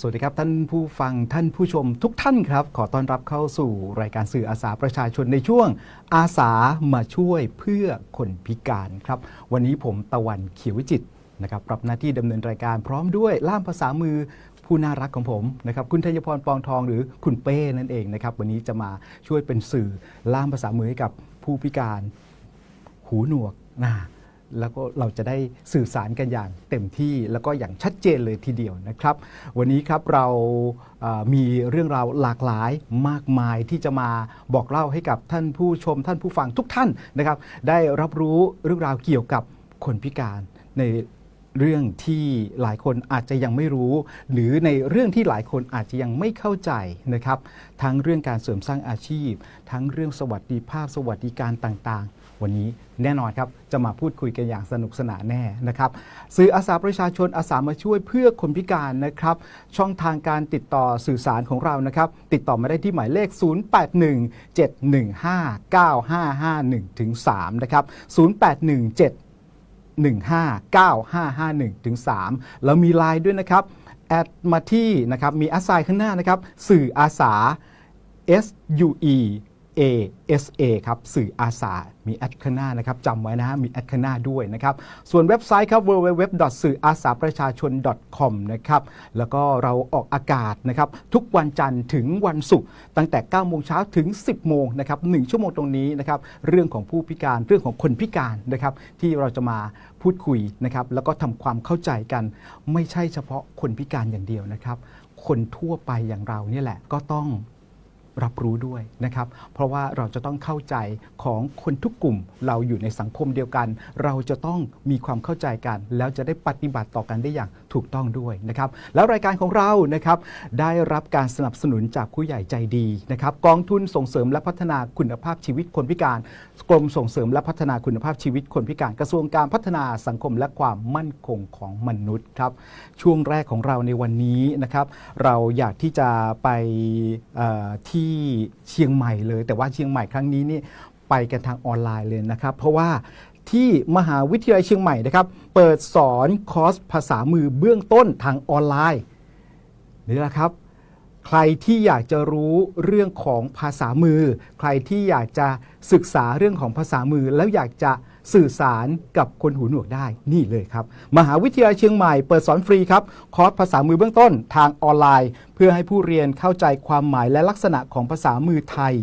สวัสดีครับ ท่านผู้ฟังท่านผู้ชมทุกท่านครับ ขอต้อนรับเข้าสู่รายการสื่ออาสาประชาชนในช่วง อาสามาช่วยเพื่อคนพิการครับ วันนี้ผมตะวันเขียววิจิตนะครับรับหน้าที่ดำเนินรายการพร้อมด้วยล่ามภาษามือผู้น่ารักของผมนะครับคุณธัญพรปองทองหรือคุณเป้นั่นเองนะครับวันนี้จะมาช่วยเป็นสื่อล่ามภาษามือให้กับผู้พิการหูหนวกนะ แล้วก็เราจะได้สื่อสารกันอย่างเต็มที่แล้วก็อย่างชัดเจนเลยทีเดียวนะครับ วันนี้ครับเรามีเรื่องราวหลากหลายมากมายที่จะมาบอกเล่าให้กับท่านผู้ชมท่านผู้ฟังทุกท่านนะครับ ได้รับรู้เรื่องราวเกี่ยวกับคนพิการใน เรื่องที่หลายคนอาจจะยังไม่รู้ หรือในเรื่องที่หลายคนอาจจะยังไม่เข้าใจนะครับ ทั้งเรื่องการเสริมสร้างอาชีพ ทั้งเรื่องสวัสดิภาพสวัสดิการต่างๆ วันนี้แน่นอนครับจะมาพูดคุยกันอย่างสนุกสนานแน่นะครับสื่ออาสาประชาชนอาสามาช่วยเพื่อคนพิการนะครับ ช่องทางการติดต่อสื่อสารของเรานะครับ ติดต่อมาได้ที่หมายเลข 0817159551ถึง3นะครับ 0817 159551ถึง3แล้วมีไลน์ด้วยนะครับ แอดมาที่นะครับมีแอสไซน์ข้างหน้านะครับ สื่ออาสา S U E A S A ครับสื่ออาสา มีแอดข้างหน้านะครับจำไว้นะฮะมีแอดข้างหน้าด้วยนะครับ ส่วนเว็บไซต์ครับ www สื่ออาสาประชาชน .com นะครับ แล้วก็เราออกอากาศนะครับ ทุกวันจันทร์ถึงวันศุกร์ตั้งแต่ 9 โมงเช้าถึง 10 โมงนะครับ1ชั่วโมงตรงนี้นะครับ เรื่องของผู้พิการเรื่องของคนพิการนะครับ ที่เราจะมาพูดคุยนะครับ แล้วก็ทำความเข้าใจกัน ไม่ใช่เฉพาะคนพิการอย่างเดียวนะครับ คนทั่วไปอย่างเราเนี่ยแหละก็ต้อง รับรู้ด้วยนะครับ เพราะว่าเราจะต้องเข้าใจของคนทุกกลุ่ม เราอยู่ในสังคมเดียวกัน เราจะต้องมีความเข้าใจกัน แล้วจะได้ปฏิบัติต่อกันได้อย่างถูกต้องด้วยนะครับ แล้วรายการของเรานะครับได้รับการสนับสนุนจากผู้ใหญ่ใจดีนะครับ กองทุนส่งเสริมและพัฒนาคุณภาพชีวิตคนพิการ กรมส่งเสริมและพัฒนาคุณภาพชีวิตคนพิการกระทรวงการพัฒนาสังคมและความมั่นคงของมนุษย์ครับช่วงแรกของเราในวันนี้นะครับ เราอยากที่จะไปเอ่ที่เชียงใหม่เลย แต่ว่าเชียงใหม่ครั้งนี้นี่ไปกันทางออนไลน์เลยนะครับ เพราะว่าที่มหาวิทยาลัยเชียงใหม่นะครับ เปิดสอนคอร์สภาษามือเบื้องต้นทางออนไลน์นี่แหละครับ ใครที่อยากจะรู้เรื่องของภาษามือ ใครที่อยากจะศึกษาเรื่องของภาษามือแล้วอยากจะ สื่อสารกับคนหูหนวกได้นี่เลยครับ มหาวิทยาลัยเชียงใหม่เปิดสอนฟรีครับ คอร์สภาษามือเบื้องต้นทางออนไลน์ เพื่อให้ผู้เรียนเข้าใจความหมายและลักษณะของภาษามือไทย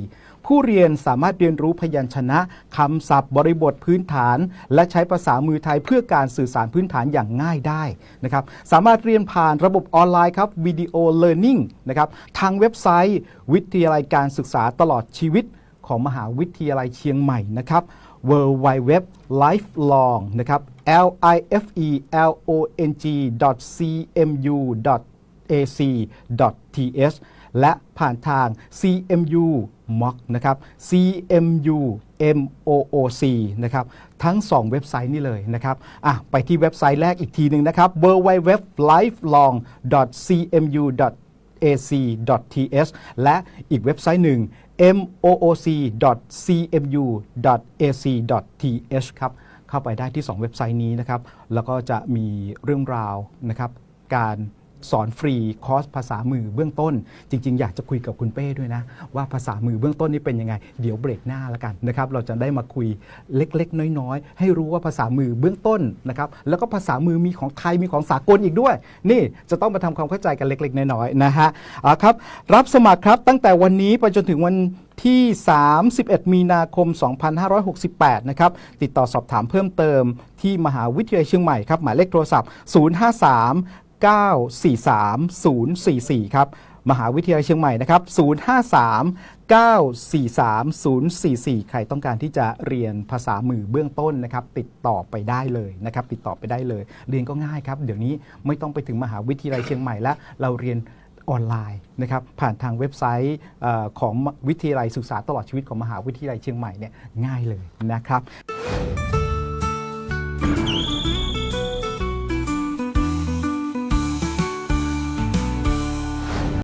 ผู้เรียนสามารถเรียนรู้พยัญชนะคำศัพท์ บริบทพื้นฐาน และใช้ภาษามือไทยเพื่อการสื่อสารพื้นฐานอย่างง่ายได้นะครับสามารถเรียนผ่านระบบออนไลน์ครับวิดีโอเลิร์นนิ่งนะครับทางเว็บไซต์ วิทยาลัยการศึกษาตลอดชีวิต ของมหาวิทยาลัยเชียงใหม่นะครับ w w w lifelong นะครับ l i f e l o n g c m u ac th และผ่านทาง CMU MOOC นะครับ CMU MOOC นะครับทั้ง 2 เว็บไซต์นี่เลยนะครับอะไปที่เว็บไซต์แรกอีกทีหนึ่งนะครับ www lifelong cmu ac.th และอีกเว็บไซต์หนึ่ง mooc.cmu.ac.th ครับ เข้าไปได้ที่ 2 เว็บไซต์นี้นะครับ แล้วก็จะมีเรื่องราวนะครับ การ สอนฟรีคอร์สภาษามือเบื้องต้น จริง ๆ อยากจะคุยกับคุณเป้ด้วยนะ ว่าภาษามือเบื้องต้นนี่เป็นยังไง เดี๋ยวเบรกหน้าแล้วกันนะครับเราจะได้มาคุยเล็ก ๆ น้อย ๆ ให้รู้ว่าภาษามือเบื้องต้นนะครับแล้วก็ภาษามือมีของไทยมีของสากลอีกด้วย นี่จะต้องมาทำความเข้าใจกันเล็ก ๆ น้อยๆนะฮะเอาครับรับสมัครครับตั้งแต่วันนี้ไปจนถึงวันที่ 31 มีนาคม 2568 นะครับ ติดต่อสอบถามเพิ่มเติมที่มหาวิทยาลัยเชียงใหม่ครับ หมายเลขโทรศัพท์ 053 943 044 ครับ มหาวิทยาลัยเชียงใหม่นะครับ 053 943 044 ใครต้องการที่จะเรียนภาษามือเบื้องต้นนะครับ ติดต่อไปได้เลยนะครับ ติดต่อไปได้เลย เรียนก็ง่ายครับ เดี๋ยวนี้ไม่ต้องไปถึงมหาวิทยาลัยเชียงใหม่แล้ว เราเรียนออนไลน์นะครับผ่านทางเว็บไซต์ของวิทยาลัยศึกษาตลอดชีวิตของมหาวิทยาลัยเชียงใหม่เนี่ยง่ายเลยนะครับ